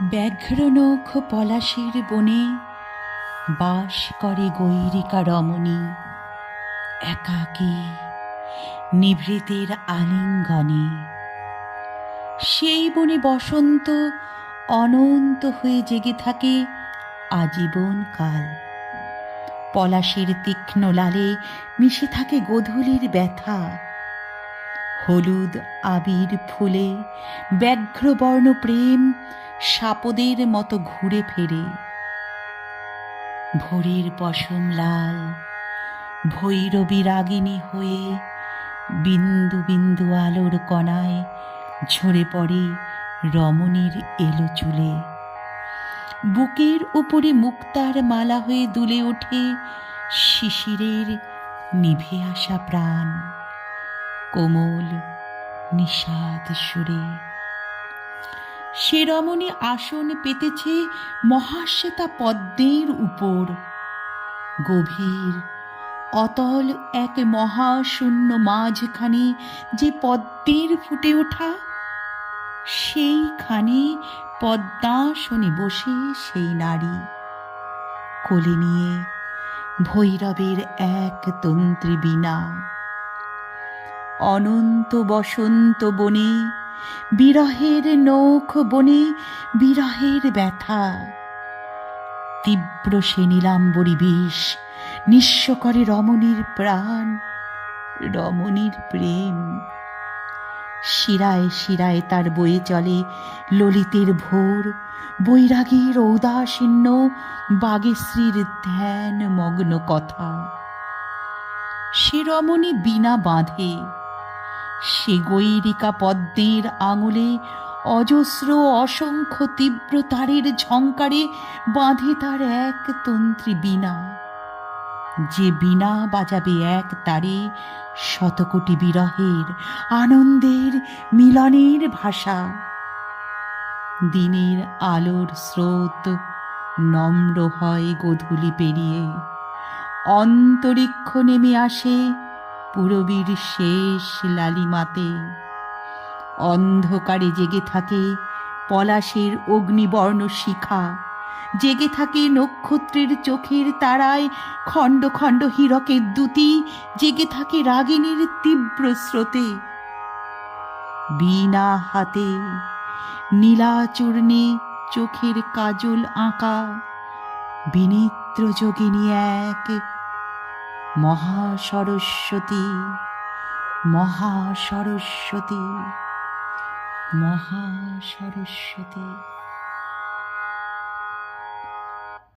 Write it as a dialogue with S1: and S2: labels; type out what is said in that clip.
S1: ব্যাঘ্রনখ পলাশির বনে বাস করে গৈরিকা রমণী। একাকী, নিভৃতের আলিঙ্গনে। সেই বনে বসন্ত অনন্ত হয়ে জেগে থাকে আজীবন কাল। পলাশের তীক্ষ্ণ লালে মিশে থাকে গোধূলির ব্যথা। হলুদ আবির ফুলে ব্যাঘ্রবর্ণ প্রেম সাপদের মতো ঘুরে ফেরে। ভোরের পশম লাল, ভৈরবী রাগিনী হয়ে বিন্দু বিন্দু আলোর কণায় ঝরে পড়ে রমণীর এলো চুলে। বুকের উপরে মুক্তার মালা হয়ে দুলে ওঠে শিশিরের নিভে আসা প্রাণ। কোমল নিষাদ সুরে সে রমণী আসন পেতেছে মহাশ্বেতা পদ্মের উপর। গভীর, অতল এক মহাশূন্য মাঝখানে যে পদ্মের ফুটে ওঠা, সেইখানে পদ্মাসনে বসে সেই নারী। কোলে নিয়ে ভৈরবের এক তন্ত্রী বীণা। অনন্ত বসন্ত বনে বিরহের নৌখ বনে বিরহের ব্যথা। তীব্র সে নীলাম্বরী বিষ নিঃস্ব করে রমণীর প্রাণ, রমণীর প্রেম। শিরায় শিরায় তার বয়ে চলে ললিতের ভোর, বৈরাগীর ঔদাসীন্য বাগেশ্রীর ধ্যান মগ্ন কথা। সে রমণী বিনা বাঁধে সে গৈরিকা পদ্মের আঙুলে অজস্র অসংখ্য তীব্র তারের ঝঙ্কারে বাঁধে তার এক তন্ত্রী বীণা। যে বীণা বাজাবে এক তারে শতকোটি বিরহের, আনন্দের মিলনের ভাষা। দিনের আলোর স্রোত নম্র হয় গোধূলি পেরিয়ে। অন্তরিক্ষ নেমে আসে পুরবীর শেষ লালিমাতে। অন্ধকারে জেগে থাকে পলাশের অগ্নিবর্ণ শিখা। জেগে থাকে নক্ষত্রের চোখের তারায় খণ্ড খণ্ড হীরকের দুতি জেগে থাকে রাগিনীর তীব্র স্রোতে। বীণা হাতে নীলাচূর্ণে চোখের কাজল আঁকা। বিনিত্র যোগিনী এক মহাসরস্বতী মহাসরস্বতী মহাসরস্বতী।